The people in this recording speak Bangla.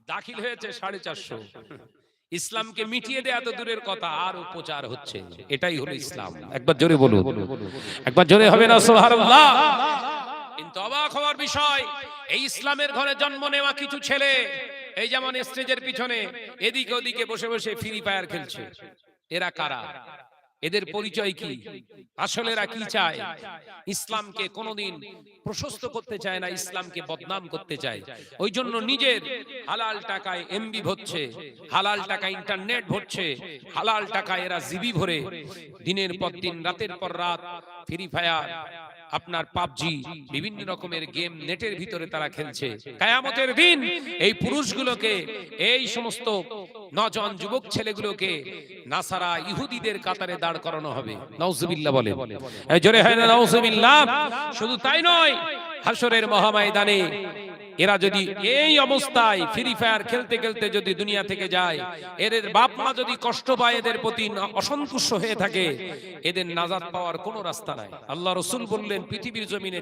আর দাখিল হয়েছে সাড়ে চারশো। ইসলামকে মিটিয়ে দেয়া তো দূরের কথা আর প্রচার হচ্ছে। এটাই হলো ইসলাম। একবার জোরে বলুন। একবার জোরে হবে না সুবহানাল্লাহ। কিন্তু অবাক হওয়ার বিষয় এই ইসলামের ঘরে জন্ম নেওয়া কিছু ছেলে এই যেমন স্টেজের পিছনে এদিকে ওদিকে বসে বসে ফ্রি ফায়ার খেলছে। এরা কারা? এদের পরিচয় কি? আসলে এরা কি চায়? ইসলামকে কোনোদিন প্রশস্ত করতে চায় না ইসলামকে বদনাম করতে চায়। ওই জন্য নিজের হালাল টাকায় এমবি ভরছে হালাল টাকা ইন্টারনেট ভরছে হালাল টাকায় এরা জিবি ভরে দিনের পর দিন রাতের পর রাত ফ্রি ফায়ার আপনার পাবজি বিভিন্ন রকমের গেম নেটের ভিতরে তারা খেলছে। কায়ামতের দিন এই পুরুষগুলোকে এই সমস্ত নজন যুবক ছেলেগুলোকে নাসারা ইহুদিদের কাতারে দাঁড় করানো হবে। নওজুবিল্লাহ বলে। জোরে হয় না নওজুবিল্লাহ শুধু তাই নয় হাসরের মহাময়দানে এরা যদি এই অবস্থায় ফ্রি ফায়ার খেলতে খেলতে যদি দুনিয়া থেকে যায়, এদের বাপ মা যদি কষ্ট পায়, এদের প্রতি অসন্তুষ্ট হয়ে থাকে, এদের নাজাদ পাওয়ার কোনো রাস্তা নাই। আল্লাহ রসুল বললেন, পৃথিবীর জমিনে